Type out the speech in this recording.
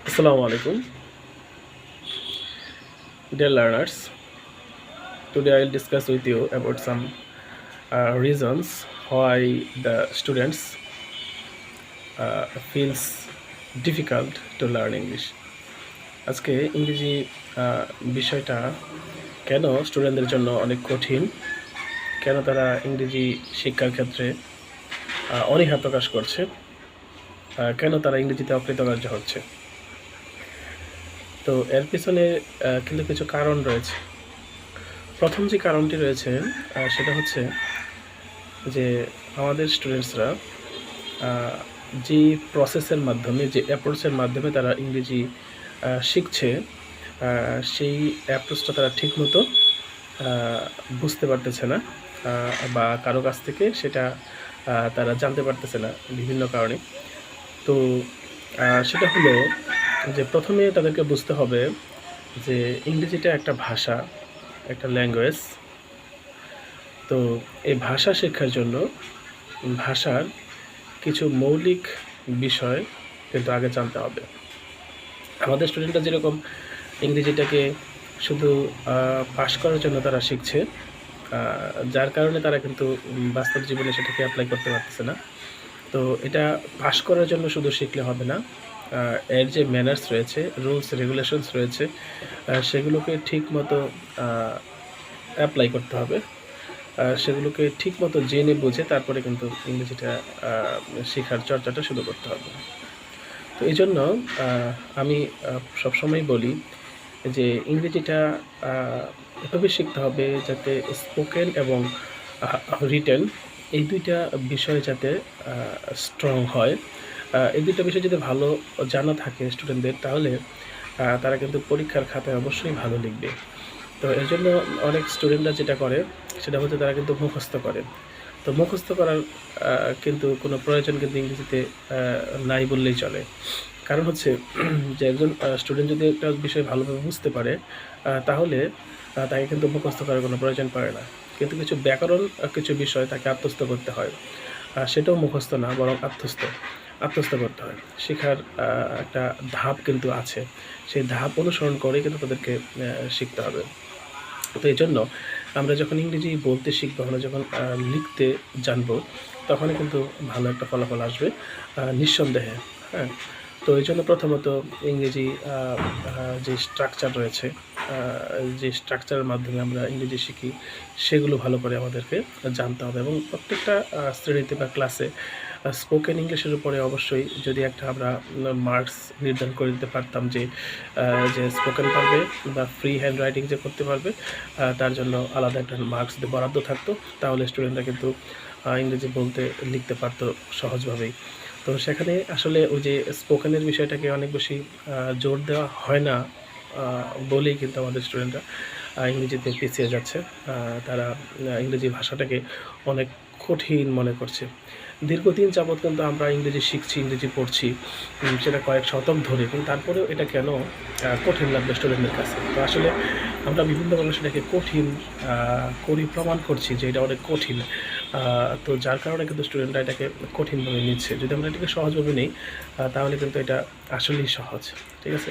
Assalamu alaikum. Dear learners, today I will discuss with you about some uh, reasons why the students uh, feels difficult to learn English. আজকে ইংরেজি বিষয়টা কেন স্টুডেন্টদের জন্য অনেক কঠিন কেন তারা ইংরেজি শিক্ষার ক্ষেত্রে অনীহা প্রকাশ করছে কেন তারা ইংরেজিতে অকৃতকার্য হচ্ছে তো এর পিছনে কিন্তু কিছু কারণ রয়েছে। প্রথম যে কারণটি রয়েছে সেটা হচ্ছে যে আমাদের স্টুডেন্টসরা যে প্রসেসের মাধ্যমে, যে অ্যাপ্রোচের মাধ্যমে তারা ইংরেজি শিখছে সেই অ্যাপ্রোচটা তারা ঠিকমতো বুঝতে পারতেছে না বা কারও কাছ থেকে সেটা তারা জানতে পারতেছে না বিভিন্ন কারণে। তো সেটা হলো যে প্রথমে তাদেরকে বুঝতে হবে যে ইংরেজিটা একটা ভাষা, একটা ল্যাঙ্গুয়েজ তো এই ভাষা শেখার জন্য ভাষার কিছু মৌলিক বিষয় কিন্তু আগে জানতে হবে। আমাদের স্টুডেন্টরা যেরকম ইংরেজিটাকে শুধু পাশ করার জন্য তারা শিখছে যার কারণে তারা কিন্তু বাস্তব জীবনে সেটাকে অ্যাপ্লাই করতে পারতেছে না। তো এটা পাশ করার জন্য শুধু শিখলে হবে না এর যে ম্যানার্স রয়েছে রুলস রেগুলেশনস রয়েছে সেগুলোকে ঠিক মতো অ্যাপ্লাই করতে হবে। সেগুলোকে ঠিক মতো জেনে বুঝে তারপরে কিন্তু ইংরেজিটা শেখার চর্চাটা শুরু করতে হবে। তো এই জন্য আমি সবসময় বলি যে ইংরেজিটা এভাবে শিখতে হবে যাতে স্পোকেন এবং রিটেন এই দুইটা বিষয় যাতে স্ট্রং হয়। এই দুইটা বিষয় যদি ভালো জানা থাকে স্টুডেন্টদের তাহলে তারা কিন্তু পরীক্ষার খাতায় অবশ্যই ভালো লিখবে। তো এর জন্য অনেক স্টুডেন্টরা যেটা করে, সেটা হচ্ছে তারা কিন্তু মুখস্থ করে। তো মুখস্থ করার কিন্তু কোনো প্রয়োজন কিন্তু ইংরেজিতে নাই বললেই চলে। কারণ হচ্ছে, যে একজন স্টুডেন্ট যদি একটা বিষয় ভালোভাবে বুঝতে পারে তাহলে তাকে কিন্তু মুখস্থ করার কোনো প্রয়োজন পড়ে না। কিন্তু কিছু ব্যাকরণ, কিছু বিষয় তাকে আত্মস্থ করতে হয়। সেটাও মুখস্থ না, বরং আত্মস্থ। আত্মস্থ করতে হয়। শেখার একটা ধাপ কিন্তু আছে। সেই ধাপ অনুসরণ করে কিন্তু তাদেরকে শিখতে হবে। তো এই জন্য আমরা যখন ইংরেজি বলতে শিখব, আমরা যখন লিখতে জানব, তখনই কিন্তু ভালো একটা ফলাফল আসবে নিঃসন্দেহে হ্যাঁ। তো এই জন্য প্রথমত ইংরেজি যে স্ট্রাকচার রয়েছে যে স্ট্রাকচারের মাধ্যমে আমরা ইংরেজি শিখি, সেগুলো ভালো করে আমাদেরকে জানতে হবে এবং প্রত্যেকটা শ্রেণীতে বা ক্লাসে স্পোকেন ইংলিশের উপরে অবশ্যই যদি একটা আমরা মার্কস নির্ধারণ করে দিতে পারতাম যে যে স্পোকেন পারবে বা ফ্রি হ্যান্ড রাইটিং যে করতে পারবে তার জন্য আলাদা একটা মার্কস যদি বরাদ্দ থাকতো, তাহলে স্টুডেন্টরা কিন্তু ইংরেজি বলতে লিখতে পারতো সহজভাবেই। তো সেখানে আসলে ওই যে স্পোকেনের বিষয়টাকে অনেক বেশি জোর দেওয়া হয় না। বলেই কিন্তু আমাদের স্টুডেন্টরা ইংরেজিতে পিছিয়ে যাচ্ছে। তারা ইংরেজি ভাষাটাকে অনেক কঠিন মনে করছে। দীর্ঘদিন যাবৎ কিন্তু আমরা ইংরেজি শিখছি, ইংরেজি পড়ছি সেটা কয়েক শতক ধরে, কিন্তু তারপরেও এটা কেন কঠিন লাগবে স্টুডেন্টদের কাছে? তো আসলে আমরা বিভিন্নভাবে সেটাকে কঠিন করি, প্রমাণ করছি যে এটা অনেক কঠিন। তো যার কারণে কিন্তু স্টুডেন্টরা এটাকে কঠিনভাবে নিচ্ছে। যদি আমরা এটাকে সহজভাবে নিই তাহলে কিন্তু এটা আসলেই সহজ। ঠিক আছে?